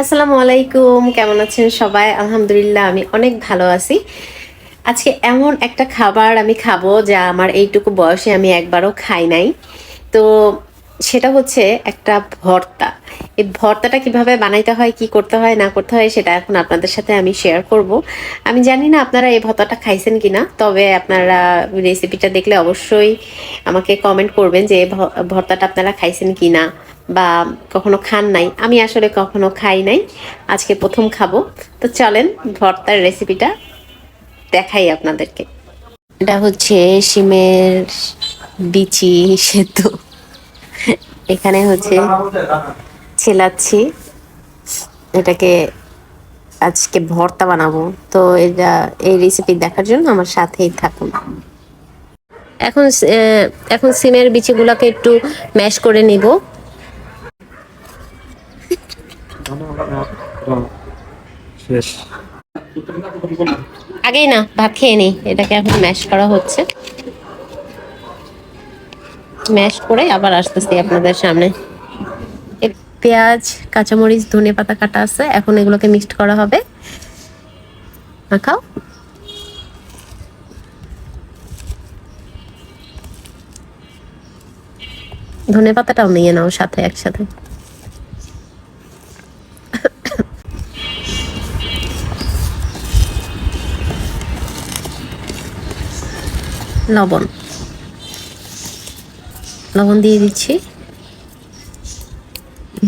আসসালামু আলাইকুম, কেমন আছেন সবাই? আলহামদুলিল্লাহ, আমি অনেক ভালো আছি। আজকে এমন একটা খাবার আমি খাব যা আমার এইটুকু বয়সে আমি একবারও খাই নাই। তো সেটা হচ্ছে একটা ভর্তা। এই ভর্তাটা কীভাবে বানাইতে হয়, কি করতে হয়, না করতে হয়, সেটা এখন আপনাদের সাথে আমি শেয়ার করব। আমি জানি না আপনারা এই ভর্তাটা খাইছেন কিনা, তবে আপনারা রেসিপিটা দেখলে অবশ্যই আমাকে কমেন্ট করবেন যে ভর্তাটা আপনারা খাইছেন কিনা। বা কখনো খান নাই। আমি আসলে কখনো খাই নাই। আজকে প্রথম খাব। তো চলেন ভর্তার রেসিপিটা দেখাই আপনাদেরকে। এটা হচ্ছে শিমের বিচি সেদ্ধ। এখানে হচ্ছে ছেলাচ্ছি। এটাকে আজকে ভর্তা বানাবো। তো এটা, এই রেসিপি দেখার জন্য আমার সাথেই থাকুন। এখন এখন সিমের বিচিগুলোকে একটু ম্যাশ করে নিব। আগেই না, ভাত খেয়ে নিই। এটাকে এখন ম্যাশ করা হচ্ছে। ম্যাশ করে আবার আসতেছি আপনাদের সামনে। পেঁয়াজ, কাঁচামরিচ, ধনে পাতা কাটা আছে। এখন এগুলোকে মিক্সড করা হবে। মাখাও। ধনে পাতাটাও নিয়ে নাও সাথে, একসাথে। লবণ। লবণ দিয়ে দিচ্ছি।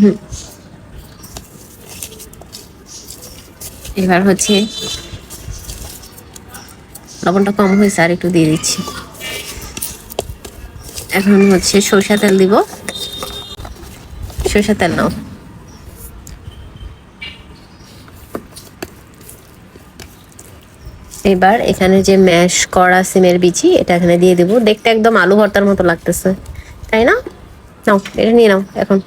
হুম। এবার হচ্ছে লবণটা কম হয়েছে আর একটু দিয়ে দিচ্ছি। এখন হচ্ছে সরষা তেল দিব। সরষা তেল নাও। এবার এখানে যে ম্যাশ করা সিমের বিচি, এটা এখানে দিয়ে দেবো। দেখতে একদম আলু ভর্তার মতো লাগতেছে। তাই না? নাও, এটা নিয়ে নাও, এখন।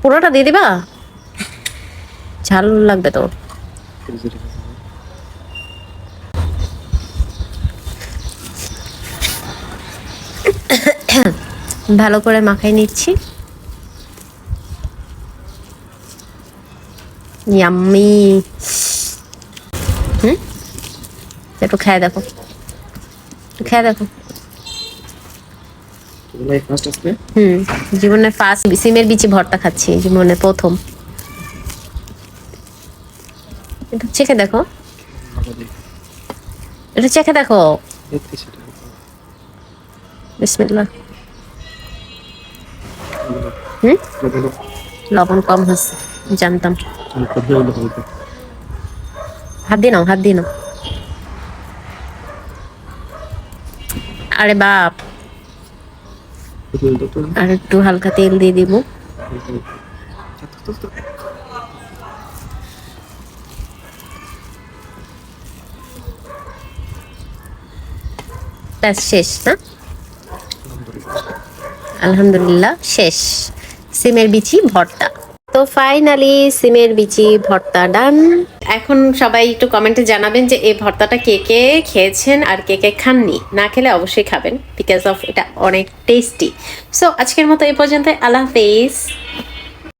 পুরোটা দিয়ে দিবা? ঝাল লাগবে তো। ভালো করে মাখাই নিচ্ছি। ইয়াম্মি হুম? একটু খেয়ে দেখো। খেয়ে দেখো। ফার্স্ট হুম সিমের বিচি ভর্তা খাচ্ছি জীবনের প্রথম। একটু চেখে দেখো। একটু চেখে দেখো। বিসমিল্লাহ। হুম? লবণ কম হচ্ছে জানতাম। হাত দিয়ে নাও হাত দিয়ে নাও। আরে বাপ। আর একটু হালকা তেল দিয়ে দিব। শেষ না? আলহামদুলিল্লাহ, শেষ। সিমের বিচি, ভর্তা। তো ফাইনালি সিমের বিচি ভর্তা ডান এখন সবাই একটু কমেন্টে জানাবেন যে এই ভর্তাটা কে কে খেয়েছেন আর কে কে খাননি। না খেলে অবশ্যই খাবেন বিকজ অফ এটা অনেক টেস্টি সো আজকের মতো এই পর্যন্ত আল্লাহ হাফেজ।